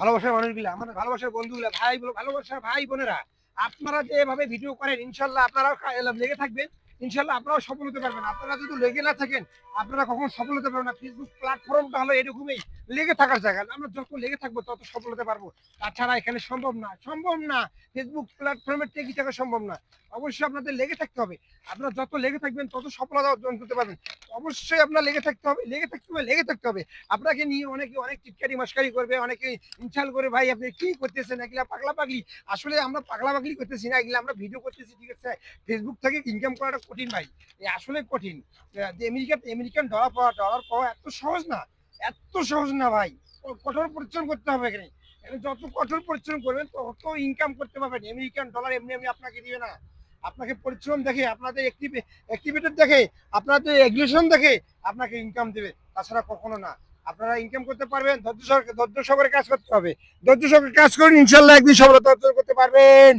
ভালোবাসার মানুষগুলো আমার ভালোবাসার বন্ধুগুলো, ভাই ভালোবাসার ভাই বোনেরা, আপনারা যেভাবে ভিডিও করেন, ইনশাল্লাহ আপনারাও লেগে থাকবেন। ইনশাল্লাহ আপনারাও সফল হতে পারবেন। আপনারা যদি লেগে না থাকেন, আপনারা কখনো সফল হতে পারবেন না। ফেসবুক প্ল্যাটফর্মটা হলো এরকমই। লেগে থাকার জায়গা আমরা যত লেগে থাকব, তত সফল হতে পারব। তাছাড়া এখানে সম্ভব না। সম্ভব না। ফেসবুক প্ল্যাটফর্মে টেকি থাকা সম্ভব না। অবশ্যই আপনাদের লেগে থাকতে হবে। আপনারা যত লেগে থাকবেন, তত সফলতা অর্জন করতে পারবেন। অবশ্যই আপনার লেগে থাকতে হবে। লেগে থাকতে হবে, লেগে থাকতে হবে। আপনাকে নিয়ে অনেকে, অনেক টিটকারি মাস্কারি করবে, অনেকে ইনশাল করে, ভাই, আপনি কি করতেছেন? এগুলা পাগলা পাগলি। আসলে আমরা পাগলা পাগলি করতেছি না। এগুলা আমরা ভিডিও করতেছি, ঠিক আছে? ফেসবুক থেকে ইনকাম করাটা কঠিন ভাই। আসলে কঠিন। আহ, যে আমেরিকা আমেরিকান ডলার পাওয়া ডলার পাওয়া এত সহজ না। এত সহজ না ভাই। কঠোর পরিশ্রম করতে হবে এখানে। যত কঠোর পরিশ্রম করবেন তত ইনকাম করতে পারবেন। আমেরিকান ডলার এমনি এমনি আপনাকে দিবে না। আপনাকে পরিশ্রম দেখে আপনাদের অ্যাক্টিভিটি দেখে আপনাদের এগ্রেশন দেখে আপনাকে ইনকাম দেবে। তাছাড়া কখনো না। আপনারা ইনকাম করতে পারবেন ধৈর্য সহকারে ধৈর্য সহকারে কাজ করতে হবে। ধৈর্য সহকারে কাজ করুন ইনশাল্লাহ একদিন সফলতা অর্জন করতে পারবেন।